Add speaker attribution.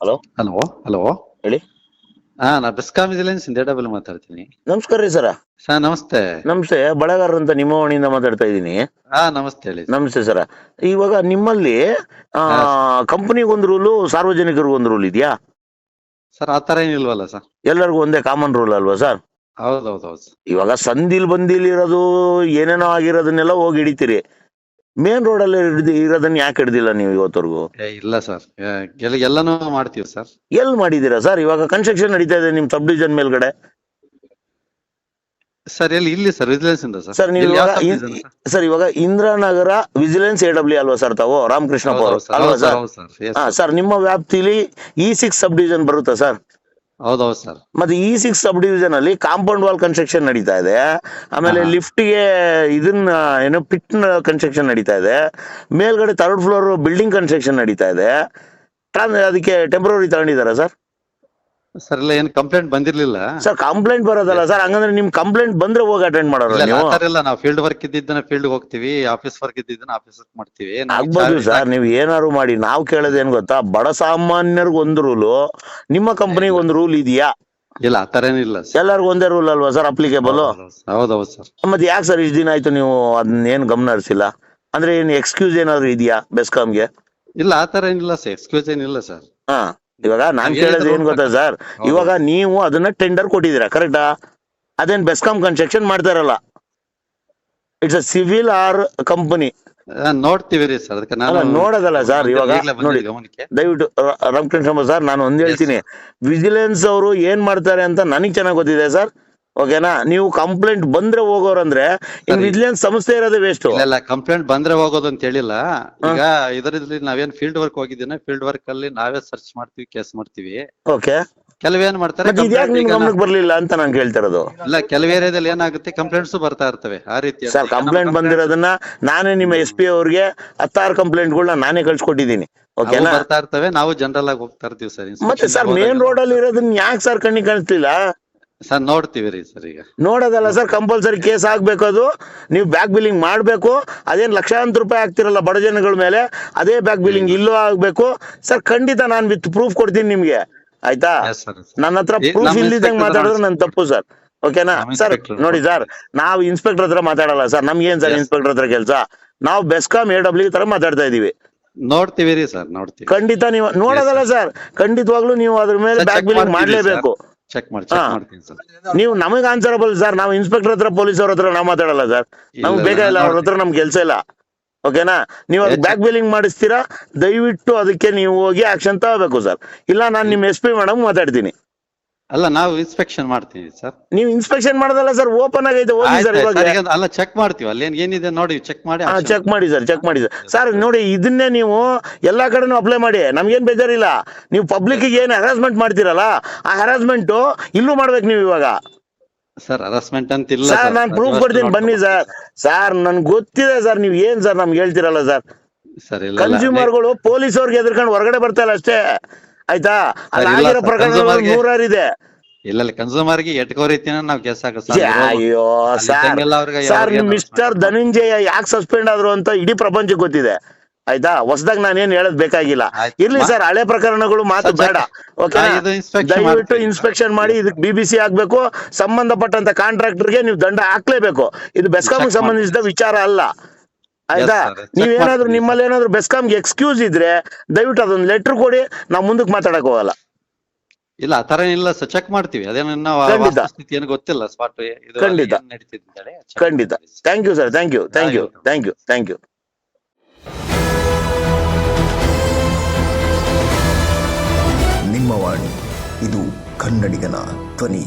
Speaker 1: Hello?
Speaker 2: Hello hello?
Speaker 1: ಹೇಳಿ.
Speaker 2: ಹಾ ನಾ ಬೆಸ್ಕಾಂ ವಿಜಿಲೆನ್ಸ್ ಇಂದ ಡಬಲ್ ಮಾತಾಡ್ತೀನಿ.
Speaker 1: ನಮಸ್ಕಾರ ರೀ ಸರ.
Speaker 2: ಸರ್ ನಮಸ್ತೆ.
Speaker 1: ನಮಸ್ತೆ ಬಳಗಾರ ಅಂತ ನಿಮ್ಮ ಓಣಿಯಿಂದ ಮಾತಾಡ್ತಾ ಇದ್ದೀನಿ.
Speaker 2: ಹಾ ನಮಸ್ತೆ ಹೇಳಿ
Speaker 1: ನಮಸ್ತೆ ಸರ. ಇವಾಗ ನಿಮ್ಮಲ್ಲಿ ಕಂಪನಿಗ್ ಒಂದ್ ರೂಲು ಸಾರ್ವಜನಿಕರಿಗೂ ಒಂದು ರೂಲ್ ಇದೆಯಾ?
Speaker 2: ಸರ್ ಆ ತರ ಏನಿಲ್ವಲ್ಲ ಸರ್.
Speaker 1: ಎಲ್ಲರಿಗೂ ಒಂದೇ ಕಾಮನ್ ರೂಲ್ ಅಲ್ವಾ ಸರ್?
Speaker 2: ಹೌದೌದು ಹೌದು
Speaker 1: ಇವಾಗ ಸಂದಿಲ್ ಬಂದಿಲ್ ಇರೋದು ಏನೇನೋ ಆಗಿರೋದನ್ನೆಲ್ಲ ಹೋಗಿ ಹಿಡಿತೀರಿ. ಮೇನ್ ರೋಡಲ್ಲಿ ಹಿಡಿದು ಇರೋದನ್ನ ಯಾಕೆ ಹಿಡ್ದಿಲ್ಲ ನೀವು ಇವತ್ತವರೆಗೂ?
Speaker 2: ಇಲ್ಲ ಸರ್. ಎಲ್ಲ ಎಲ್ಲಾನು ಮಾಡ್ತೀವಿ ಸರ್.
Speaker 1: ಎಲ್ಲಿ ಮಾಡಿದ್ದೀರಾ ಸರ್? ಇವಾಗ ಕನ್ಸ್ಟ್ರಕ್ಷನ್ ನಡೀತಾ ಇದೆ ನಿಮ್ ಸಬ್ ಡಿವಿಷನ್ ಮೇಲ್ಗಡೆ.
Speaker 2: ಸರ್ ಎಲ್ಲಿ ಇಲ್ಲಿ ಸರ್ ವಿಜಿಲೆನ್ಸ್ ಇಂದ ಸರ್.
Speaker 1: ಸರ್ ನೀವು ಇವಾಗ? ಸರ್? ಇವಾಗ ಇಂದ್ರನಗರ ವಿಜಿಲೆನ್ಸ್ ಎ ಡಬ್ಲ್ಯೂ ಅಲ್ವಾ ಸರ್ ತಾವು?
Speaker 2: ರಾಮಕೃಷ್ಣ
Speaker 1: ಅವರು ಅಲ್ವಾ
Speaker 2: ಸರ್
Speaker 1: ಹಾ ಸರ್ ನಿಮ್ಮ ವ್ಯಾಪ್ತಿಲಿ ಇ ಸಿಕ್ಸ್ ಸಬ್ ಡಿವಿಷನ್ ಬರುತ್ತಾ ಸರ್?
Speaker 2: ಹೌದೌದು ಸರ್
Speaker 1: ಮತ್ತೆ ಈ ಸಿಕ್ಸ್ ಸಬ್ ಡಿವಿಷನ್ ಅಲ್ಲಿ ಕಾಂಪೌಂಡ್ ವಾಲ್ ಕನ್ಸ್ಟ್ರಕ್ಷನ್ ನಡೀತಾ ಇದೆ. ಆಮೇಲೆ. ಲಿಫ್ಟ್ಗೆ ಇದನ್ನ ಏನು ಪಿಟ್ ಕನ್ಸ್ಟ್ರಕ್ಷನ್ ನಡೀತಾ ಇದೆ. ಮೇಲ್ಗಡೆ ಥರ್ಡ್ ಫ್ಲೋರ್ ಬಿಲ್ಡಿಂಗ್ ಕನ್ಸ್ಟ್ರಕ್ಷನ್ ನಡೀತಾ ಇದೆ. ಅದಕ್ಕೆ ಟೆಂಪ್ರವರಿ ತಗೊಂಡಿದ್ದಾರೆ ಸರ್
Speaker 2: ಸರ್ ಇಲ್ಲ ಏನು ಕಂಪ್ಲೇಂಟ್ ಬಂದಿರ್ಲಿಲ್ಲ?
Speaker 1: ಸರ್ ಕಂಪ್ಲೇಂಟ್ ಬರೋದಲ್ಲ ಸರ್ ಹಂಗಂದ್ರೆ ನಿಮ್ ಕಂಪ್ಲೇಂಟ್ ಬಂದ್ರೆ ಹೋಗಿ ಅಟೆಂಡ್ ಮಾಡೋರು
Speaker 2: ಇಲ್ಲ,
Speaker 1: ನೀವು.
Speaker 2: ಇಲ್ಲ ನಾವು ಫೀಲ್ಡ್ ವರ್ಕ್ ಇದ್ದಿದ್ದನ್ನ ಫೀಲ್ಡ್ ಹೋಗ್ತೀವಿ ಆಫೀಸ್ ವರ್ಕ್ ಇದ್ದಿದ್ದನ್ನ ಆಫೀಸ್ ವರ್ಕ್ ಮಾಡ್ತೀವಿ
Speaker 1: ಆಗ್ಬೋದು ಸರ್ ನೀವು ಏನಾದ್ರು ಮಾಡಿ ನಾವು ಕೇಳೋದು ಏನ್ ಗೊತ್ತಾ ಬಡ ಸಾಮಾನ್ಯರಿಗೆ ಒಂದು ರೂಲು ನಿಮ್ಮ ಕಂಪನಿಗೆ ಒಂದು ರೂಲ್ ಇದೆಯಾ?
Speaker 2: ಇಲ್ಲ ಆ ತರ ಏನಿಲ್ಲ ಸರ್.
Speaker 1: ಎಲ್ಲರಿಗೂ ಒಂದೇ ರೂಲ್ ಅಲ್ವಾ ಸರ್ ಅಪ್ಲಿಕೇಬಲ್
Speaker 2: ಹೌದೌದು ಸರ್
Speaker 1: ಮತ್ತೆ ಯಾಕೆ ಸರ್ ಇಷ್ಟು ದಿನ ಆಯ್ತು ನೀವು ಅದನ್ನ ಏನ್ ಗಮನ ಹರಿಸಿಲ್ಲ? ಅಂದ್ರೆ ಏನು ಎಕ್ಸ್ಕ್ಯೂಸ್ ಏನಾದ್ರು ಇದೆಯಾ ಬೆಸ್ಕಾಮ್ಗೆ
Speaker 2: ಇಲ್ಲ ಆ ತರ ಏನಿಲ್ಲ ಸರ್ ಎಕ್ಸ್ಕ್ಯೂಸ್ ಏನಿಲ್ಲ ಸರ್.
Speaker 1: ಹಾ. ಇವಾಗ ನಾನ್ ಕೇಳೋದು ಏನ್ ಗೊತ್ತಾ ಸರ್. ಇವಾಗ ನೀವು ಅದನ್ನ ಟೆಂಡರ್ ಕೊಟ್ಟಿದ್ದೀರಾ ಕರೆಕ್ಟಾ ಅದೇನ್ ಬೆಸ್ಕಾಮ್ ಕನ್ಸ್ಟ್ರಕ್ಷನ್ ಮಾಡ್ತಾರಲ್ಲ it's a civil or company
Speaker 2: ನೋಡೋದಲ್ಲ ನೋಡ್ತೀವಿ ರೀ ಸರ್ ಅದಕ್ಕೆ ನಾನು
Speaker 1: ನೋಡೋದಲ್ಲ sir, ಇವಾಗ ನೋಡಿ. ದಯವಿಟ್ಟು ರಾಮಕೃಷ್ಣ ಸರ್ ನಾನು ಒಂದ್ ಹೇಳ್ತೀನಿ. ವಿಜಿಲೆನ್ಸ್ ಅವರು ಏನ್ ಮಾಡ್ತಾರೆ ಅಂತ ನನಗ್ ಚೆನ್ನಾಗಿ ಗೊತ್ತಿದೆ ಸರ್. ಓಕೆನಾ? ನೀವು ಕಂಪ್ಲೇಂಟ್ ಬಂದ್ರೆ ಹೋಗೋರಂದ್ರೆ ಇನ್. ವಿಜಿಲೆನ್ಸ್ ಸಂಸ್ಥೆ ಇರೋದೇ ವೇಸ್ಟ್
Speaker 2: ಇಲ್ಲ ಕಂಪ್ಲೇಂಟ್ ಬಂದ್ರೆ ಹೋಗೋದು ಅಂತ ಹೇಳಿಲ್ಲ. ಈಗ ಇದರಲ್ಲಿ ನಾವೇನ್ ಫೀಲ್ಡ್ ವರ್ಕ್ ಹೋಗಿದ್ದೀನ ಫೀಲ್ಡ್ ವರ್ಕ್ ಅಲ್ಲಿ ನಾವೇ ಸರ್ಚ್ ಮಾಡ್ತೀವಿ ಕೇಸ್ ಮಾಡ್ತೀವಿ.
Speaker 1: ಓಕೆ.
Speaker 2: ಕೆಲವೇನ್ ಮಾಡ್ತಾರೆ
Speaker 1: ಬರ್ಲಿಲ್ಲ ಅಂತ ನಾನು ಕೇಳ್ತಿರೋದು
Speaker 2: ಇಲ್ಲ ಕೆಲವು ಏರಿಯಾದಲ್ಲಿ ಏನಾಗುತ್ತೆ ಕಂಪ್ಲೇಂಟ್ಸ್ ಬರ್ತಾ ಇರ್ತವೆ ಆ ರೀತಿ
Speaker 1: ಸರ್ ಕಂಪ್ಲೇಂಟ್ ಬಂದಿರೋದನ್ನ ನಾನೇ ನಿಮ್ಮ ಎಸ್ ಪಿ ಅವ್ರಿಗೆ ಹತ್ತಾರು ಕಂಪ್ಲೇಂಟ್ಗಳನ್ನ ನಾನೇ ಕಳ್ಸಿಕೊಟ್ಟಿದ್ದೀನಿ. ಓಕೆನಾ?
Speaker 2: ಬರ್ತಾ ಇರ್ತವೆ ನಾವು ಜನರಲ್ ಆಗಿ ಹೋಗ್ತಾ ಇರ್ತೀವಿ ಸರ್
Speaker 1: ಮತ್ತೆ ಸರ್ ಮೇನ್ ರೋಡ್ ಅಲ್ಲಿ ಇರೋದನ್ನ ಯಾಕೆ ಸರ್ ಕಣ್ಣಿಗೆ ಕಾಣಿಸ್ತಿಲ್ಲ
Speaker 2: ಸರ್ ನೋಡ್ತೀವಿ ರೀ ಸರ್ ಈಗ.
Speaker 1: ನೋಡೋದಲ್ಲ ಸರ್ ಕಂಪಲ್ಸರಿ ಕೇಸ್ ಆಗ್ಬೇಕು ಅದು. ನೀವು ಬ್ಯಾಕ್ ಬಿಲ್ಲಿಂಗ್ ಮಾಡಬೇಕು. ಅದೇನ್ ಲಕ್ಷಾಂತರ ರೂಪಾಯಿ ಆಗ್ತಿರಲ್ಲ ಬಡ ಜನಗಳ ಮೇಲೆ ಅದೇ ಬ್ಯಾಕ್ ಬಿಲ್ಲಿಂಗ್ ಇಲ್ಲೂ ಆಗ್ಬೇಕು. ಸರ್ ಖಂಡಿತ ನಾನು ವಿತ್ ಪ್ರೂಫ್ ಕೊಡ್ತೀನಿ ನಿಮಗೆ. ಆಯ್ತಾ. ನನ್ನ ಹತ್ರ ಪ್ರೂಫ್
Speaker 2: inspector
Speaker 1: ಮಾತಾಡಿದ್ರೆ ನನ್ ತಪ್ಪು ಸರ್. ಓಕೆನಾ? ಸರ್ ನೋಡಿ ಸರ್ ನಾವು ಇನ್ಸ್ಪೆಕ್ಟರ್ ಹತ್ರ ಮಾತಾಡಲ್ಲ ಸರ್. ನಮ್ಗೇನ್ ಸರ್. ಇನ್ಸ್ಪೆಕ್ಟರ್ ಹತ್ರ ಕೆಲಸ? ನಾವು ಬೆಸ್ಕಾಮ್ ಎ ಡಬ್ಲ್ಯೂ ತರ ಮಾತಾಡ್ತಾ ಇದೀವಿ.
Speaker 2: ನೋಡ್ತೀವಿ ರೀ ಸರ್ ನೋಡ್ತೀವಿ.
Speaker 1: ಖಂಡಿತ ನೀವು ನೋಡೋದಲ್ಲ ಸರ್. ಖಂಡಿತವಾಗ್ಲೂ ನೀವು ಅದ್ರ ಮೇಲೆ ಬ್ಯಾಕ್ ಬಿಲ್ಲಿಂಗ್ ಮಾಡ್ಲೇಬೇಕು.
Speaker 2: ಚೆಕ್ ಮಾಡಿ ಚೆಕ್
Speaker 1: ಹಾ.
Speaker 2: ಮಾಡ್ತೀನಿ ಸರ್.
Speaker 1: ನೀವು ನಮಗ್ ಆನ್ಸರಬಲ್ ಸರ್ ನಾವು ಇನ್ಸ್ಪೆಕ್ಟರ್ ಹತ್ರ ಪೊಲೀಸ್ ಅವ್ರ ಹತ್ರ ನಾವು ಮಾತಾಡಲ್ಲ ಸರ್ ನಮ್ಗೆ ಬೇಗ ಇಲ್ಲ ಅವ್ರ ಹತ್ರ ನಮ್ಗೆ ಕೆಲಸ ಇಲ್ಲ. ಓಕೆನಾ ನೀವು ಅದಕ್ಕೆ ಬ್ಯಾಕ್ ಬಿಲ್ಲಿಂಗ್ ಮಾಡಿಸ್ತೀರಾ? ದಯವಿಟ್ಟು ಅದಕ್ಕೆ ನೀವು ಹೋಗಿ ಆಕ್ಷನ್ ತಗೋಬೇಕು ಸರ್ ಇಲ್ಲ ನಾನು ನಿಮ್ಮ ಎಸ್ ಪಿ ಮೇಡಮ್ ಮಾತಾಡ್ತೀನಿ.
Speaker 2: ಅಲ್ಲ ನಾವು ಇನ್ಸ್ಪೆಕ್ಷನ್ ಮಾಡ್ತೀವಿ ಸರ್.
Speaker 1: ನೀವು ಇನ್ಸ್ಪೆಕ್ಷನ್ ಮಾಡೋದಲ್ಲ ಸರ್ ಓಪನ್ ಆಗೈತೆ ಹೋಗಿ ಸರ್ ಇವಾಗ.
Speaker 2: ಅಲ್ಲ ಚೆಕ್ ಮಾಡ್ತೀವಿ ಅಲ್ಲಿ ಏನ್ ಏನಿದೆ ನೋಡಿ ಚೆಕ್ ಮಾಡಿ
Speaker 1: ಹಾ ಚೆಕ್ ಮಾಡಿ ಸರ್ ಚೆಕ್ ಮಾಡಿ ಸರ್. ಸರ್ ನೋಡಿ ಇದನ್ನೇ ನೀವು ಎಲ್ಲಾ ಕಡೆನೂ ಅಪ್ಲೈ ಮಾಡಿ. ನಮ್ಗೇನ್ ಬೇಜಾರಿಲ್ಲ. ನೀವು ಪಬ್ಲಿಕ್ ಏನು ಹರಾಸ್ಮೆಂಟ್ ಮಾಡ್ತೀರಲ್ಲ ಆ ಹರಾಸ್ಮೆಂಟ್ ಇಲ್ಲೂ ಮಾಡ್ಬೇಕು ನೀವು ಇವಾಗ.
Speaker 2: ಸರ್ ಹರಾಸ್ಮೆಂಟ್ ಅಂತ ಇಲ್ಲ
Speaker 1: ಸರ್ ನಾನು ಪ್ರೂಫ್ ಕೊಡ್ತೀನಿ ಬನ್ನಿ ಸರ್. ಸರ್ ನನ್ಗೆ ಗೊತ್ತಿದೆ ಸರ್ ನೀವು ಏನ್ ಸರ್ ನಮ್ಗೆ ಹೇಳ್ತಿರಲ್ಲ ಸರ್. ಕನ್ಸ್ಯೂಮರ್ಗಳು ಪೊಲೀಸ್ ಅವ್ರಿಗೆ ಎದ್ರಕೊಂಡು ಹೊರಗಡೆ ಬರ್ತಾ ಇಲ್ಲ ಅಷ್ಟೇ. ಆಯ್ತಾ? ಅಲ್ಲಿ
Speaker 2: ಇಲ್ಲ
Speaker 1: ಆಗಿರೋ
Speaker 2: sir,
Speaker 1: ಪ್ರಕರಣಗಳು
Speaker 2: consumer ಗೆ-
Speaker 1: ನೂರಾರು ಇದೆ
Speaker 2: ಇಲ್ಲ ಇಲ್ಲ ಕನ್ಸೂಮರ್ಗೆ ಎಟ್ಕೋ ರೀತಿನ ನಾವು ಹಾಕೋ
Speaker 1: ಅಯ್ಯೋ ಸರ್
Speaker 2: ಇದ್ದಂಗೆಲ್ಲ ಅವ್ರಿಗೆ
Speaker 1: ಸರ್
Speaker 2: ಯಾವ್ರಿಗೆ
Speaker 1: ಮಿಸ್ಟರ್ ಧನಂಜಯ ಯಾಕೆ ಸಸ್ಪೆಂಡ್ ಆದ್ರು ಅಂತ ಇಡೀ ಪ್ರಪಂಚ ಗೊತ್ತಿದೆ. ಆಯ್ತಾ? ಹೊಸದಾಗ ನಾನೇನ್ ಹೇಳೋದ್ ಬೇಕಾಗಿಲ್ಲ.
Speaker 2: ಆಯ್ತು.
Speaker 1: ಇರ್ಲಿ ಸರ್ ಹಳೆ ಪ್ರಕರಣಗಳು ಮಾತು ಬೇಡ. ಓಕೆ
Speaker 2: ಹಾ, ಇದು inspection
Speaker 1: ದಯವಿಟ್ಟು. ಇನ್ಸ್ಪೆಕ್ಷನ್ ಮಾಡಿ ಇದಕ್ಕೆ ಬಿ ಬಿ ಸಿ ಆಗ್ಬೇಕು. ಸಂಬಂಧಪಟ್ಟಂತ ಕಾಂಟ್ರಾಕ್ಟರ್ಗೆ ನೀವು ದಂಡ ಹಾಕ್ಲೇಬೇಕು. ಇದು ಬೆಸ್ಕಾಂ ಸಂಬಂಧಿಸಿದ ವಿಚಾರ ಅಲ್ಲ. ಆಯ್ತಾ?
Speaker 2: ನೀವ್ ಏನಾದ್ರು
Speaker 1: ನೀವೇನಾದ್ರೂ ನಿಮ್ಮಲ್ಲಿ ಏನಾದ್ರು ಬೆಸ್ಕಾಮ್ಗೆ ಎಕ್ಸ್ಕ್ಯೂಸ್ ಇದ್ರೆ ದಯವಿಟ್ಟು ಅದೊಂದು ಲೆಟರ್ ಕೊಡಿ ನಾವು ಮುಂದಕ್ಕೆ ಮಾತಾಡಕ್ ಹೋಗಲ್ಲ.
Speaker 2: ಇಲ್ಲ ಆ ತರ ಏನಿಲ್ಲ ಸರ್ ಚೆಕ್ ಮಾಡ್ತೀವಿ. ಅದೇನೋ. ಸ್ಥಿತಿ ಏನು ಗೊತ್ತಿಲ್ಲ. ಸ್ಪಾಟ್ ಇದು
Speaker 1: ಖಂಡಿತ. ಖಂಡಿತ. Thank you sir thank you thank you. Thank you thank you
Speaker 3: ನಿಮ್ಮ ವಾಣಿ ಇದು ಕನ್ನಡಿಗನ ಧ್ವನಿ.